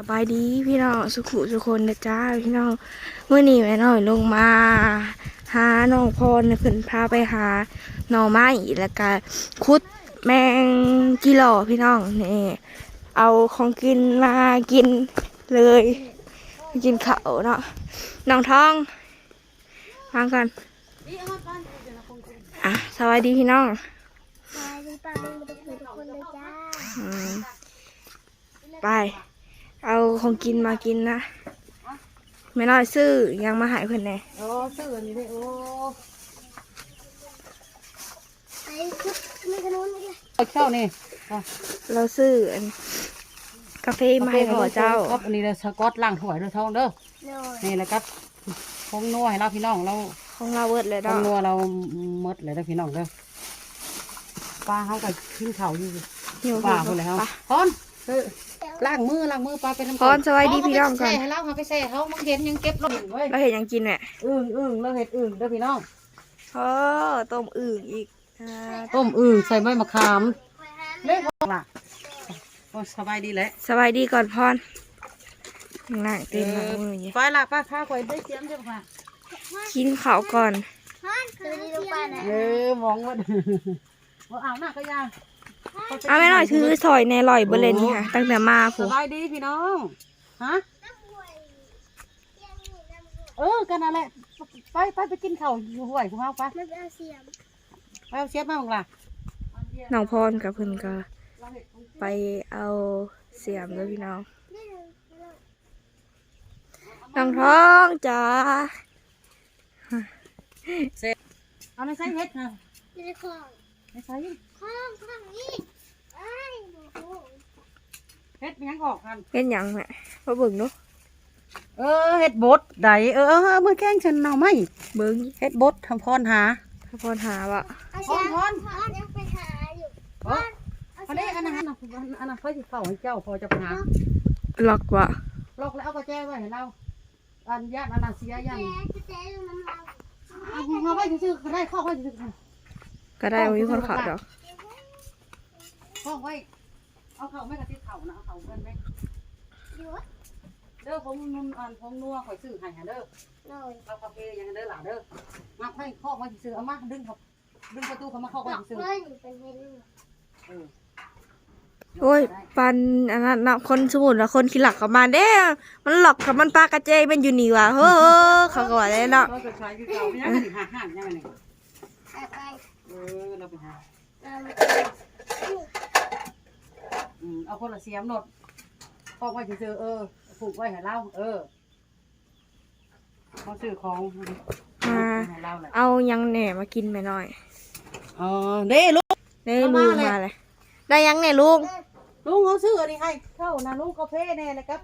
สบายดีพี่น้องสุขุสุคนนะจ้าพี่น้องเมื่อนี้แม่น้อยลงมา หาน้องพรเพิ่นพาไปหาหน่อไม้แล้วก็คุดแมงกิโลพี่น้องนี่เอาของกินมากินเลย กินข้าวเนาะน้องท้องฟังกันอะสวัสดีพี่น้องไปดีไปมาดูทุกคนเลยจ้าอืมไป เอาของกินมากินนะไม่น้อยซื้อยังมาใหายเพื่อนแหน่โอ้ซื้ออันนี้เลยโอ้ไอ้คุดไม่ขนุนเลยเอาเจ้านี่เราซื้ออันกาแฟมาให้พ่อเจ้าครับอันนี้เลยสกอตล่างถ้วยด้วยทองเด้อโดยนี่แหละครับพงนัวให้เราพี่น้องเราของเราเวิร์ดเลยพดองกนัวเราหมดเลยเด้อพี่น้องเด้อปลาเขากับขึ้นเขาอยู่ หิวปลาคนแล้วไปพอน เออล้างมือล้างมือปลาไปทำพรสวัสดีพี่น้องก่อนใส่ให้เราเอาไปใส่ให้เขามึงเห็นยังเก็บลงเว้ยเราเห็นยังกินเนี่ยอึ่งอึ่งเราเห็ดอึ่งเด้อพี่น้องโอ้ต้มอึ่งอีกอ่าต้มอึ่งใส่ใบมะขามเล็กล่ะโอ้สบายดีแหละสบายดีก่อนพรนั่งเต็มหลังมืออย่างเงี้ยไปละป้าข้าคอยได้เสียมเจ้าค่ะกินข้าวก่อนฮอนสวัสดีลูกป้านะเออมองว่าว่าอ่างหน้าก็ยาเอาไม่น้อยถือซอยในลอยเบอร์เลนนี่ค่ะ ตั้งแต่มาสผู้บายดีพี่น้องฮะเออกันนั่นแหละไปไปไปกินข้าวอยู่ห้วยของเราไปไม่เอาเสียมไปเอาเสียบมาบ้างล่ะน้องพรกับเพิ่นก็ไปเอาเสียมเลยพี่น้องน้องท้องจ้าเอาในใส่เห็ดนะอยู่ในคลองใน เห็ดยังออกกันเป็นหยังแม่มาเบิ่งเนาะเออเห็ดบดใดเออเออมือแกล้งฉันเอาไหมเบิ่งเห็ดบดทำพรหาถ้าพรหาว่าเอาเสียมฮอนฮอนยังไปหาอยู่เอออันนี้อันนั้นอันนั้นอันนั้นค่อยสิเข้าให้เจ้าพอจะหาล็อกว่าล็อกแล้วเอากระแจไว้ให้เราอันญาติอันนั้นเสียยังเอาไว้ซื่อก็ได้เข้าไว้ซื่อก็ได้มีคนขับดอก ห้องไว้ เอาเข่าไม่กระติบเข่านะ เอาเข่าเงินไหมหยุดเด้อผมนุ่นอ่านผมนัวข่อยซื้อให้หาเด้อโดยเอากาแฟยังเด้อหล่ะเด้อมาให้ข้อไว้ซื้อเอามาดึงเขาดึงประตูเขามาเข้าดไว้อกซื้อเพื่อนอยู่เป็นเว้นเออโอ้ยปันอันนั้นนะคนสมุนละคนขี้หลักกับมาเด้มันหลอกกับมันปลากระเจยมันอยู่นี่ว่ะเฮ้อเขาก็ว่าได้เนาะเราจะใช้คือเก่าไม่ยังสิหาห่างยังไงนี่ไปไปเออเราไปหาเรา อืมเอาคนละเสียมหนดข้อไว้ซื้อเออผูกไว้ให้เราเออเขาซื้อของมา ให้เราแหละเอายังแหน่มากินไปหน่อย อ๋อเด้ลูก ได้เอาลูมากเลย มาเลย ได้ยังเนี่ยลุง ลุงเขาซื้ออันนี้ให้เข้านะลุงกาแฟแน่เลยครับ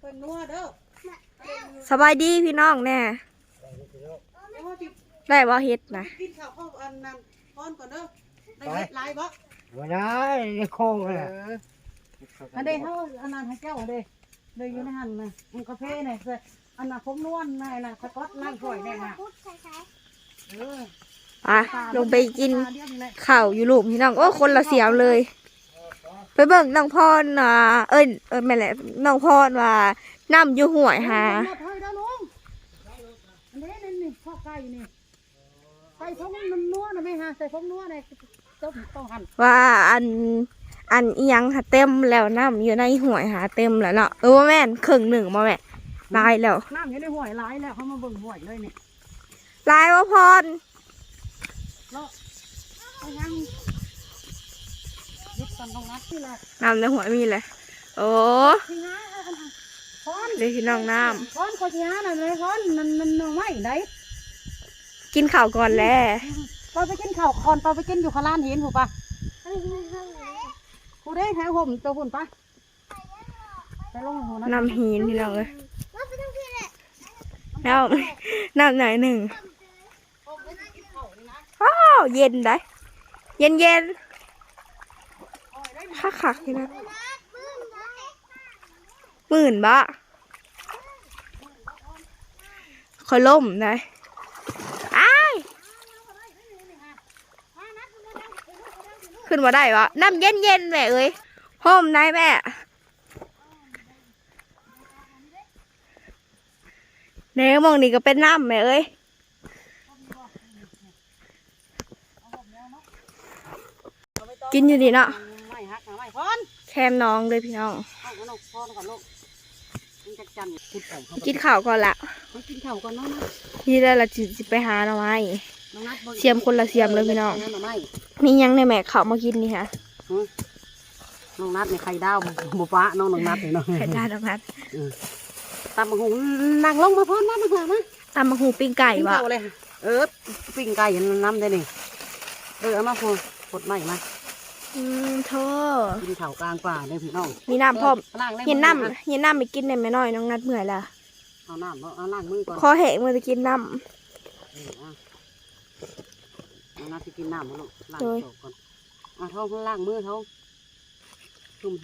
เป็นนัวเด้อสบายดีพี่น้องแน่เดี๋ยวว่าสิได้บ่เฮ็ดนะกินข้าวเข้าอันนั้นพอนก่อนเด้อได้เฮ็ดหลายบ่ มาได้ในโค้งเอเลยออันเด้เฮาอันนั้นให้เจ้าเด้เด้อยู่ในหันน่ะมันกาแฟเนี่ยคืออันน่ะผมนวลน่ะน่ะสก๊อตล้างถ้วยแน่น่ะพุทธใช้ใช้เออไปลงไปกินตาเดียวนี่แหละข้าวอยู่ลูกพี่น้องโอ้คนละเสียมเลย ไปเบิ่งน้องพรอะเอ้ยเอ้ยแม่นแหละน้องพรว่าน้ำอยู่ห่วยหาหมดให้เด้อลุงอันนี้นี่นี่ข้อไก่นี่ใส่ผงมันนัวนะแม่ฮะใส่ผงนัวเนี่ย ต้มต้องหั่นว่าอันอันอิหยังหาเต็มแล้วน้ำอยู่ในห่วยหาเต็มแล้วเนาะเออว่าแม่นครึ่งหนึ่งมาแม่ลายแล้วน้ำอยู่ในห้วยหลายแล้วเขามาเบิ่งห้วยเลยนี่ลายว่าพรเอายังยึดกันตรงนั้นนี่แหละน้ำในห่วยมีเลยโอ้ที่หาเอาอันนั้นพอนเลยพี่น้องน้พอนคนที่หานั่นเลยพอนนั่นนั่นนั่นไม่ได้ำกินข้าวก่อนแล้ว ไปไปกินข้าวคอนไปไปกินอยู่ข้างล่างเห็นหูปะเฮ้ยเฮ้ยเฮ้ยกูได้แถวห่มตัวหุ่นปะไปลงหัวนะน้ำหินพี่น้องเลยน้ำน้ำไหนหนึ่งอ้เย็นได้ เย็นเย็นคักคักๆพี่นะหมื่นบะคอยล่มได้ึ้นมาได้วะน้ำเย็นเย็นแม่เอ้ยห้มได้แม่เนื้อมองนี่ก็เป็นน้ำแม่เอ้ยกินอยู่นี่เนาะแคมน้องเลยพี่น้อง กินข้าวก่อนละกินข้าวก่อนเนาะนี่ได้ละจิไปหาหน่อไม้เสียมคนละเสียมเลยพี่น้อง ม้มีหยังในแม่ข้าวมากินนี่ฮะน้องนัดในไข่ดาวหมูฟ้าน้องน้องนัดเลยเนาะไข่ดาวน้ำนัดตามมาหุงนั่งลงมาพอนมามามามาตำมะฮูปิ้งไก่กินบ่ข้าวเลยค่ะเออปิ้งไก่น้ำได้นี่เออเอามาพูกดใหม่มาอืมโทษกินข้าวกลางป่าเลยพี่น้องมีน้ำพร้อมล้างได้เย็นน้ำเย็นน้ำไปกินได้ไหมน้อยน้องนัดเมื่อยละเอาน้ำเอาเอาล้างมือก่อนคอแห้งมือจะกินน้เออ เอาเอาน้ำที่กินน้ำมาลูกล้างโดยโต๊ะก่อนเอาท้องล้างมือท้องจุ่ม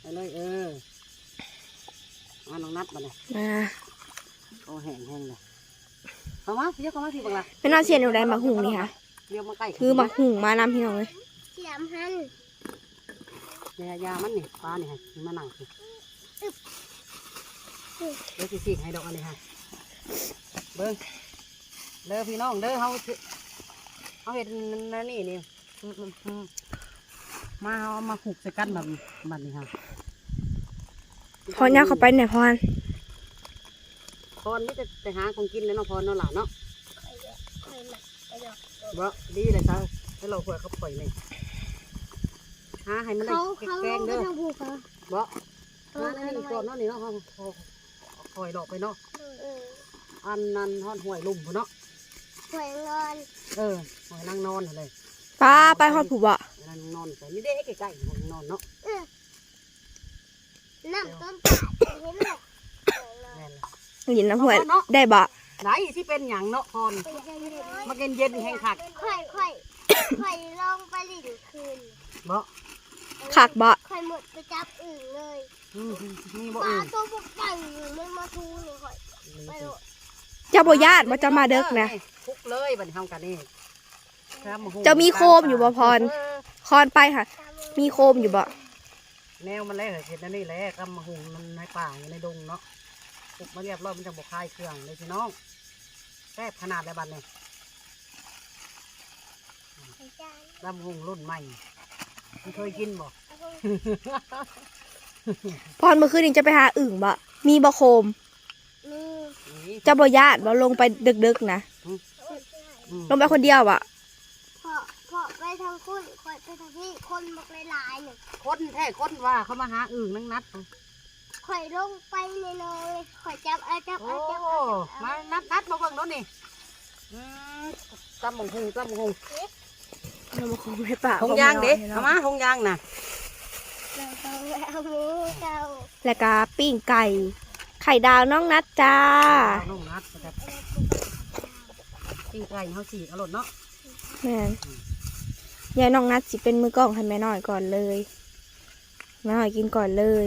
ไปเลยเออเอาน้องนัดมาเลยำอ่าโอ้แห้งแห้งเลยเอามาเดี๋ยวเข้ามาพี่บังละไม่น่าเชียนอยู่ได้มาหุงนี่ค่ะเดี๋ยวมาใกล้คือมาหุงมานำพี่น้องเลยเสียมหันยายามันนี่ปลานี่ฮะนี่มานั่งสิเดี๋ยวสิสิให้ดอกอันนี้ฮะเบิ้งเด้อพี่น้องเด้อเฮาสิ เฮาเห็ดนั่นนี่นี่อืมอืมอืมมาเฮาเอามาผูกใส่กันแบบนี้แบบนี้ฮะพอย่าเข้าไปไหนอยพรพรนี่จะไปหาของกินแล้วเนาะพรเนาะหลานเนาะคอยหมักไปดอกบ่ดีเลยจ้าให้เราเผื่อเขาปล่อยเลยหาให้มันได้เขาเขาแกลงงๆไปเด้อทางภูเขาบ่หาในนี่ก่อนเนาะนี่เนาะเขาเขาปล่อยหลอกไปเนาะเอออันนั้นทอดห่วยลุ่มพุ่นเนาะ หวยเงินเออห่วยนั่งนอนเลยป้าไปฮอดผูบ่นั่งนอนใส่นี่เด้ใกล้ๆห่วยนอนเนาะเออน้ำต้นตาลเห็นไหมหวยเงินแม่นละยินน้ำหวยได้บ่ไหนที่เป็นหยังเนาะพรเป็นยังไงมากินเย็นแห้งขักข่อยข่อยข่อยลงไปหลินคืนบ่ขักบ่ข่อยหมดไปจับอึ่งเลยอืมมีบ่ปลาอื่นตัวพวกใหญ่มันมาทูเลยข่อยไปโดด เจ้าบ่ญาติบ่จะมาเด็กนะคุกเลยบัดนเฮากันนี่ครับโอ้โหจะมีโคมอยู่บ่พรเออคอนไปค่ะ มีโคมอยู่บ่แนวมันแล้วเห็ดนั่นนี่แหละกำมะฮุงมันในป่าอยู่ในดงเนาะปลูกมาเรียบร้อยมันจะบกคายเครื่องเลยพี่น้องแซ่บขนาดแล้วบัดนี้กำมะฮุงรุ่นใหม่มันเคยกินบ่ พรเมื่อคืนนี้จะไปหาอึ่งบ่มีบ่โคมนี่นี่ เจ้าบ่ญาติบ่ลงไปดึกๆนะอืมลงไปคนเดียวบ่พอพอไปทางคุณข่อยไปทางนี้คนบักหลายๆหนึ่งคนแท้คนว่าเขามาหาอึ่งนังนัดข่อยลงไปในนองเลยข่อยจับเอาจับโอ้เอาจับเอาจับมาเอานัดนัดมาเบิ่งโน่นนี่อืมกำมะฮุงกำมะฮุงเรามาโคมให้ป่าหงยางเด้เอามาหงยางน่ะเราต้องไปเอาหมูเจ้าแล้วก็ปิ้งไก่ ไข่ดาวน้องนัดจ้าน้องนัดนะครับปิ้งไก่เขาสีอร่อยเนาะแม่นยายน้องนัดสิเป็นมือกล้องให้แม่น้อยก่อนเลยแม่น้อยกินก่อนเลย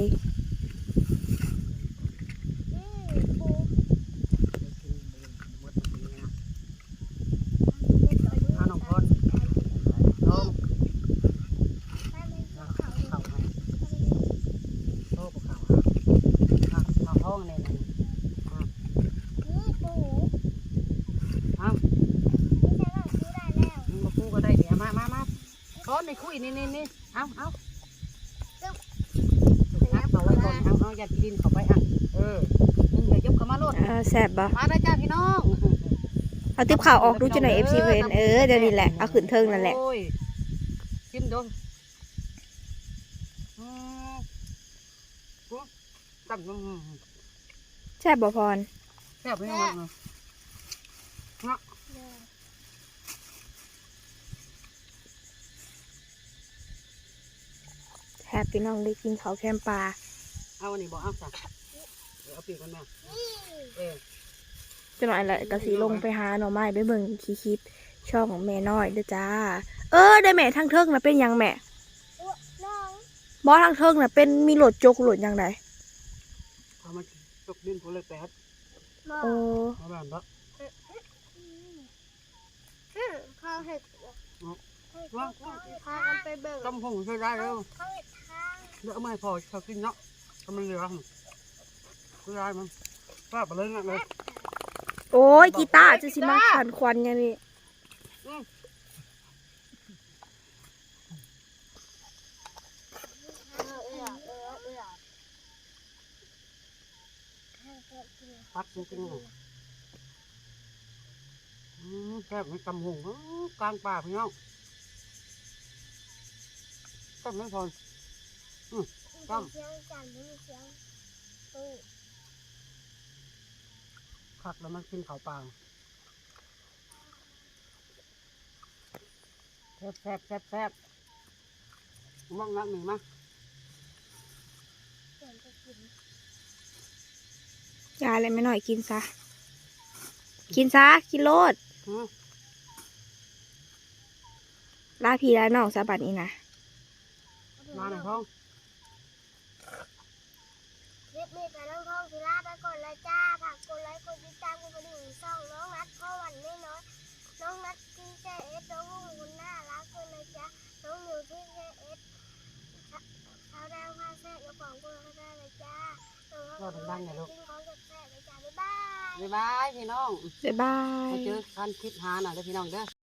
อืมปู เอาน้องพรเอา ไปเลย เอาเข่าให้โอ้ปเข่าเอาเอาห้องเนี่ยนะ นี่ปู เอา ไม่ใช่ว่าซื้อได้แล้ว มึงมาพูก็ได้เดี๋ยวมามามา พรในคุยนี่นี่นี่เอาเอานักเอาไว้ก่อนเอาเอาอย่าดินเข้าไปอะเออมึงอย่ายกเข้ามาโลดเออแสบบ่มาได้จ้าพี่น้องเอาติ๊บข่าวออกดูจะหน่อยเอฟซีเวนเออเดี๋ยวนี้แหละเอาขึ้นเทิงนั่นแหละโอ้ยชิมดูอืมอืมตั้มอืมแซ่บบ่พรแซ่บไมครับเนาะ แซ่บพี่น้องได้กินเขาวแคมปลาเอาอันนี้บอกเอาสั่เดี๋ยวเอาปีกกันแม่เออจะหน่อยแหละกะสีลงไปหาหน่อไม้ไปเบิ่งคีคลิปช่องของแม่น้อยเด้อจ้า เออได้แม่ทางเทิงนะเป็นหยังแม่น้องบอทางเทิงนะเป็นมีโหลดจกโหลดหยังไงเอามาตกดินผู้เล็กแปดมองโอ้เอาแบบนั้นอืมเขาเห็ดว่าพากันไปเบิ่งต้มหงใช้ได้แล้ว เขาเห็ดทางเดี๋ยวเอามาให้พอเขากินเนาะก็มันเหลือก็ได้มันว่าไปเลยนะเลยโอ้ยกีตาร์จะสิมาขันควันอย่างนี้เออเออเออเออพักจริงๆเลยอืมแซ่บไม่กำหงอื้อกลางป่าพี่น้องก็ไม่พอ ต้มเสียงจันทร์มีเสียงตู้คักแล้วมันกินข้าวปลาแซ่บแซ่บแซ่บแซ่บมองนักหนึ่งมั้ยเสียงจะกินยาอะไรไม่หน่อยกินซะ กินซะ กินโลดอืมลาพี่ลาน้องซะบัดนี้นะมาหน่อยท้องค ลิปนี้กับน้องทองศิลาไปก่อนเลยจ้าฝากกดไลค์กดติดตามกดกระดิ่งช่องน้องนัดพ่อวันไม่น้อย น้องนัดที่แค่เอสน้องหุ่นคุณน่ารักเลยนะจ๊ะน้องหนูที่แค่เอสชาวแดงพาแซ่บกระป๋องกุลก็ได้เลยจ้าน้องทองศิลากินของแซ่บๆเลยจ้าบ๊ายบาย บ๊ายบายพี่น้องบ๊ายบามายเจอกันคลิปหาหน่อยเด้อพี่น้องเด้อ